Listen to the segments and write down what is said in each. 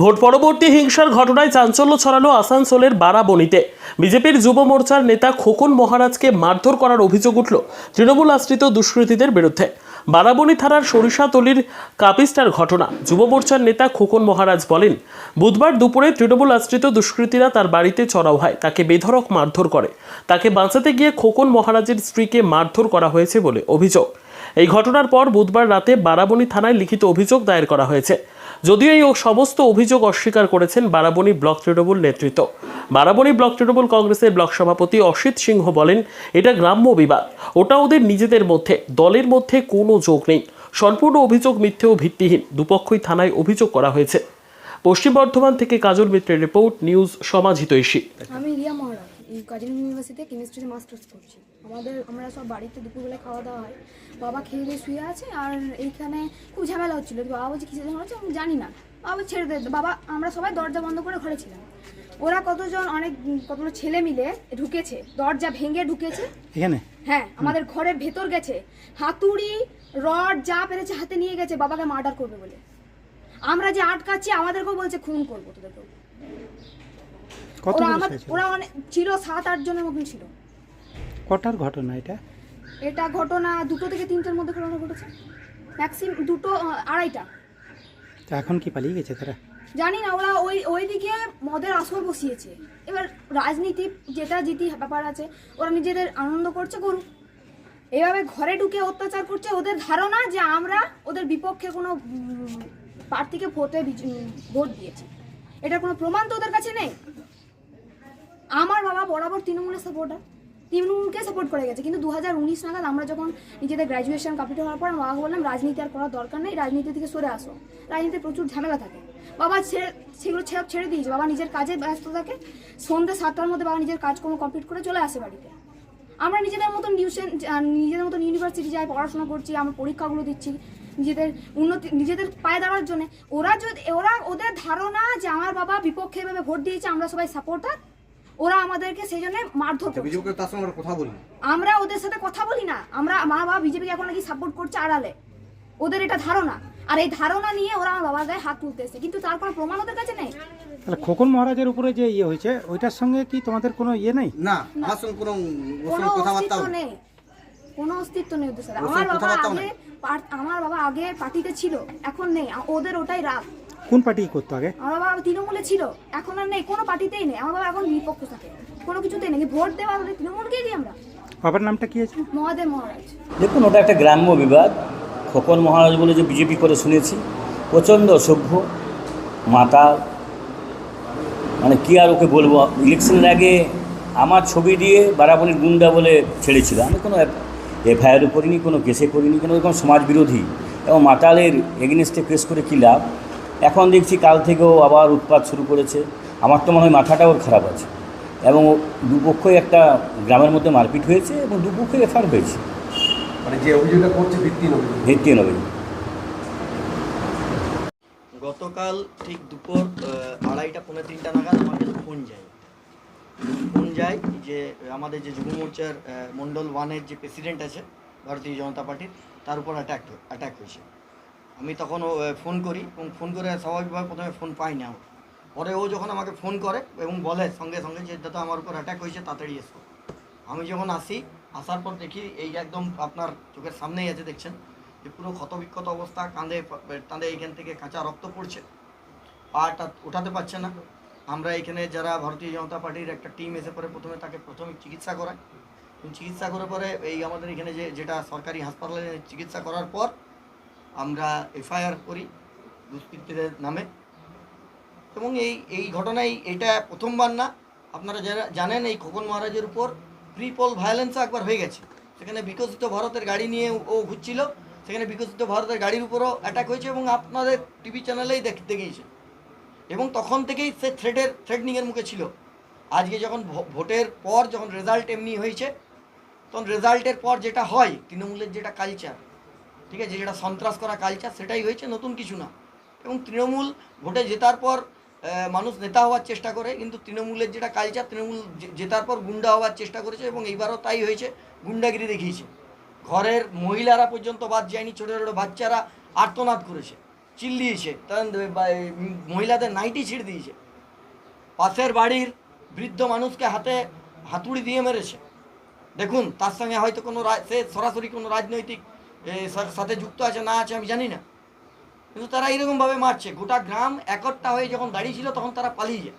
Vote পরবর্তী হিংসার ঘটনায় চাঞ্চল্য ছড়ালো আসানসোলের বারাবণীতে। বিজেপির যুব মোর্চার নেতা খোকন মহারাজকে মারধর করার অভিযোগ উঠল তৃণমূল আশ্রিত দুষ্কৃতীদের বিরুদ্ধে। বারাবণী থানার সরিষাতলির কাপিস্টার ঘটনা। যুব মোর্চার নেতা খোকন মহারাজ বলেন, বুধবার দুপুরে তৃণমূল আশ্রিত দুষ্কৃতীরা তার বাড়িতে চড়াও হয়, তাকে বেধড়ক মারধর করে। তাকে বাঁচাতে গিয়ে খোকন মহারাজের স্ত্রীকে মারধর করা হয়েছে বলে অভিযোগ। এই ঘটনার পর বুধবার রাতে বারাবণী থানায় লিখিত অভিযোগ দায়ের করা হয়েছে। যদিও এই সমস্ত অভিযোগ অস্বীকার করেছেন বারাবণী ব্লক তৃণমূল নেতৃত্ব। বারাবণী ব্লক তৃণমূল কংগ্রেসের ব্লক সভাপতি অসিত সিংহ বলেন, এটা গ্রাম্য বিবাদ। ওটা ওদের নিজেদের মধ্যে, দলের মধ্যে কোনো যোগ নেই। সম্পূর্ণ অভিযোগ মিথ্যে ও ভিত্তিহীন। দুপক্ষই থানায় অভিযোগ করা হয়েছে। পশ্চিম বর্ধমান থেকে কাজল মিত্রের রিপোর্ট, নিউজ সমাজ হিতৈষী আমি রিয়া মহারাজ কাজিন ইউনিভার্সিটিতে কেমিস্ট্রিতে মাস্টার্স করছি। আমাদের আমরা সব বাড়িতে দুপুরবেলায় খাওয়া দাওয়া হয়। বাবা খেয়ে দিয়ে শুয়ে আছে আর এইখানে খুব ঝামেলা হচ্ছিল। বাবা বলছে কিসের ঝামেলা হচ্ছে আমি জানি না। বাবা ছেড়ে দে বাবা আমরা সবাই দরজা বন্ধ করে ঘরে ছিলাম। ওরা কতজন অনেক কতগুলো ছেলে মিলে ঢুকেছে। দরজা ভেঙে ঢুকেছে। এখানে? হ্যাঁ আমাদের ঘরের ভেতর গেছে। হাতুড়ি রড যা পেরেছে হাতে নিয়ে গেছে বাবাকে মার্ডার করবে বলে। আমরা যে আটকাচ্ছি আমাদেরকেও বলছে খুন করব তোদেরকেও। ওরা আমার ওরা অনেক ছিল সাত আট জনের মতন ছিল। কটার ঘটনা এটা? এটা ঘটনা দুটো থেকে তিনটের মধ্যে ঘটনা ঘটেছে। ম্যাক্সিমাম দুটো আহ, আড়াইটা। তো এখন কি পালিয়ে গেছে তারা? জানি না ওরা ওই ওইদিকে মদের আসর বসিয়েছে। এবার রাজনীতি যেটা জিতি ব্যাপার আছে ওরা নিজেদের আনন্দ করছে করুক। এভাবে ঘরে ঢুকে অত্যাচার করছে ওদের ধারণা যে আমরা ওদের বিপক্ষে কোনো উম, প্রার্থীকে ভোটে বিজ- উম, ভোট দিয়েছি। এটার কোনো প্রমাণ তো ওদের কাছে নেই? আমার বাবা বরাবর তৃণমূলের সাপোর্টার তৃণমূলকে সাপোর্ট করে গেছে। কিন্তু দু হাজার উনিশ নাগাদ আমরা যখন নিজেদের গ্র্যাজুয়েশন কমপ্লিট হওয়ার পর বাবাকে বললাম, রাজনীতি আর করার দরকার নেই, রাজনীতি থেকে সরে আসো। রাজনীতিতে প্রচুর ঝামেলা থাকে। বাবা ছেড়ে, সেগুলো ছেড়ে ছেড়ে দিয়েছে। বাবা নিজের কাজে ব্যস্ত থাকে। সন্ধ্যে সাতটার মধ্যে বাবা নিজের কাজকর্ম কমপ্লিট করে চলে আসে বাড়িতে। আমরা নিজেদের মতন টিউশন নিজেদের মতন ইউনিভার্সিটি যাই, পড়াশোনা করছি, আমরা পরীক্ষাগুলো দিচ্ছি, নিজেদের উন্নতি, নিজেদের পায়ে দাঁড়ার জন্য। ওরা যদি, ওরা ওদের ধারণা যে আমার বাবা বিপক্ষে ভোট দিয়েছে, আমরা সবাই সাপোর্টার ওরা আমাদেরকে সেই জন্য মারধর করছে। তার সঙ্গে আমরা কথা বলি আমরা ওদের সাথে কথা বলি না। আমরা মা বাবা বিজেপিকে এখন নাকি সাপোর্ট করছে আড়ালে। ওদের এটা ধারণা। আর এই ধারণা নিয়ে ওরা আমার বাবার গায়ে হাত তুলতে এসেছে কিন্তু তার কোনো প্রমাণ ওদের কাছে নেই? তাহলে খোকন মহারাজের উপরে যে ইয়ে হয়েছে ওইটার সঙ্গে কি তোমাদের কোনো ইয়ে নেই? না আমার সঙ্গে কোনো কোনো কথাবার্তা অস্তিত্ব নেই। কোনো অস্তিত্ব নেই ওদের সাথে। আমার বাবা আগে নেই? আমার বাবা আগে পার্টিতে ছিল এখন নেই। ওদের ওটাই রাগ। কোন পার্টি করতো আগে? আমার বাবা তৃণমূলে ছিল। এখন আর নেই কোনো পার্টিতেই নেই। আমার বাবা এখন বিপক্ষ থাকে। কোনো কিছুতেই নেই। ভোট দেওয়া হলে তৃণমূলকেই দিই আমরা। বাবার নামটা কি আছে? মহাদেব মহারাজ। দেখুন ওটা একটা গ্রাম্য বিবাদ। খোকন মহারাজ বলে যে বিজেপি করে শুনেছি। প্রচণ্ড সভ্য মাতাল মানে কি আর ওকে বলব? ইলেকশনের আগে আমার ছবি দিয়ে বারাবণীর গুন্ডা বলে ছেড়েছিল আমি কোনো এফআইআরও করিনি কোনো কেসে করিনি কোনো এরকম সমাজ বিরোধী এবং মাতালের এগেনস্টে কেস করে কী লাভ? এখন দেখছি কাল থেকেও আবার উৎপাত শুরু করেছে। আমার তো মনে হয় মাথাটা ওর খারাপ আছে। এবং ও দুপক্ষই একটা গ্রামের মধ্যে মারপিট হয়েছে এবং দুপক্ষই এফআইআর হয়েছে। মানে যে অভিযোগটা করছে ভিত্তিহীন অভিযোগ। ভিত্তিহীন অভিযোগ। গতকাল ঠিক দুপুর আড়াইটা পৌনে তিনটা নাগাদ আমার কাছে ফোন যায়। ফোন যায় যে আমাদের যে যুব মোর্চার মণ্ডল ওয়ানের যে প্রেসিডেন্ট আছে ভারতীয় জনতা পার্টির তার উপর অ্যাটাক অ্যাটাক হয়েছে। আমি তখন ফোন করি এবং ফোন করে স্বাভাবিকভাবে প্রথমে ফোন পাই না পরে ও যখন আমাকে ফোন করে এবং বলে সঙ্গে সঙ্গে যে দাদা আমার উপর অ্যাটাক হয়েছে, তাড়াতাড়ি এসো। আমি যখন আসি, আসার পর দেখি এই একদম আপনার চোখের সামনেই আছে, দেখছেন? যে পুরো ক্ষতবিক্ষত অবস্থা, কাঁধে কাঁধে এইখান থেকে কাঁচা রক্ত পড়ছে। পাটা ওঠাতে পারছে না। আমরা এখানে যারা ভারতীয় জনতা পার্টির একটা টিম এসে পরে প্রথমে তাকে প্রথমে চিকিৎসা করায়। চিকিৎসা করে পরে এই আমাদের এখানে যে, যেটা সরকারি হাসপাতালে চিকিৎসা করার পর আমরা এফআইআর করি দুষ্কৃতীদের নামে। এবং এই এই ঘটনায় এটা প্রথমবার না, আপনারা যারা জানেন এই খোকন মহারাজের উপর প্রিপল ভায়োলেন্সও একবার হয়ে গেছে। সেখানে বিকশিত ভারতের গাড়ি নিয়ে ও ঘুরছিল, সেখানে বিকশিত ভারতের গাড়ির উপরও অ্যাটাক হয়েছে এবং আপনাদের টিভি চ্যানেলেই দেখতে গিয়েছে এবং তখন থেকেই সে থ্রেডের থ্রেডনিংয়ের মুখে ছিল। আজকে যখন ভোটের পর যখন রেজাল্ট এমনি হয়েছে, তখন রেজাল্টের পর যেটা হয়, তৃণমূলের যেটা কালচার ঠিক আছে, যেটা সন্ত্রাস করা কালচার সেটাই হয়েছে, নতুন কিছু না। এবং তৃণমূল ভোটে জেতার পর মানুষ নেতা হওয়ার চেষ্টা করে, কিন্তু তৃণমূলের যেটা কালচার তৃণমূল জেতার পর গুন্ডা হওয়ার চেষ্টা করেছে এবং এইবারও তাই হয়েছে, গুন্ডাগিরি দেখিয়েছে। ঘরের মহিলারা পর্যন্ত বাদ যায়নি, ছোটো ছোটো বাচ্চারা আর্তনাদ করেছে, চিল্লিয়েছে, তার মহিলাদের নাইটি ছিঁড়ে দিয়েছে। পাশের বাড়ির বৃদ্ধ মানুষকে হাতে হাতুড়ি দিয়ে মেরেছে। দেখুন, তার সঙ্গে হয়তো কোনো সে সরাসরি কোনো রাজনৈতিক সাথে যুক্ত আছে না আছে আমি জানি না। কিন্তু তারা এরকমভাবে মারছে। গোটা গ্রাম একট্টা হয়ে যখন দাঁড়িয়ে ছিল তখন তারা পালিয়ে যায়।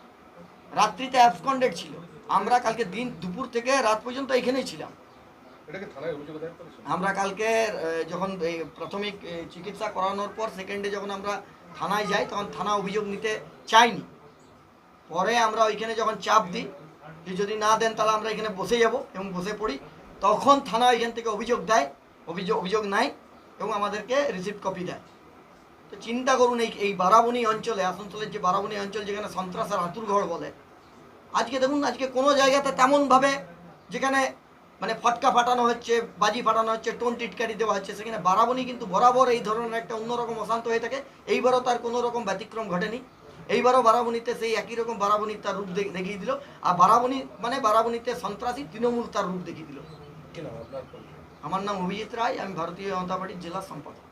রাত্রিতে অ্যাবসকন্ডেড ছিল। আমরা কালকে দিন দুপুর থেকে রাত পর্যন্ত এখানেই ছিলাম। আমরা কালকে যখন এই প্রাথমিক চিকিৎসা করানোর পর সেকেন্ডে যখন আমরা থানায় যাই তখন থানা অভিযোগ নিতে চাইনি। পরে আমরা ওইখানে যখন চাপ দিই যে যদি না দেন তাহলে আমরা এখানে বসে যাব এবং বসে পড়ি। তখন থানা এখান থেকে অভিযোগ দেয় অভিযোগ অভিযোগ নাই এবং আমাদেরকে রিসিপ্ট কপি দেয়। তো চিন্তা করুন এই এই বারাবণী অঞ্চলে, আসানসোলের যে বারাবণী অঞ্চল যেখানে সন্ত্রাস আর হাতুর ঘর বলে, আজকে দেখুন, আজকে কোনো জায়গাতে তেমনভাবে যেখানে মানে ফটকা ফাটানো হচ্ছে, বাজি ফাটানো হচ্ছে, টোন টিটকারি দেওয়া হচ্ছে, সেখানে বারাবণী কিন্তু বরাবর এই ধরনের একটা অন্যরকম অশান্ত হয়ে থাকে। এইবারও তার কোনো রকম ব্যতিক্রম ঘটেনি। এইবারও বারাবণীতে সেই একই রকম বারাবণী তার রূপ দেখিয়ে দিল। আর বারাবণী মানে বারাবণীতে সন্ত্রাসী তৃণমূল তার রূপ দেখিয়ে দিল। আমার নাম অভিজিৎ রায় আমি ভারতীয় জনতা পার্টির জেলা সম্পাদক।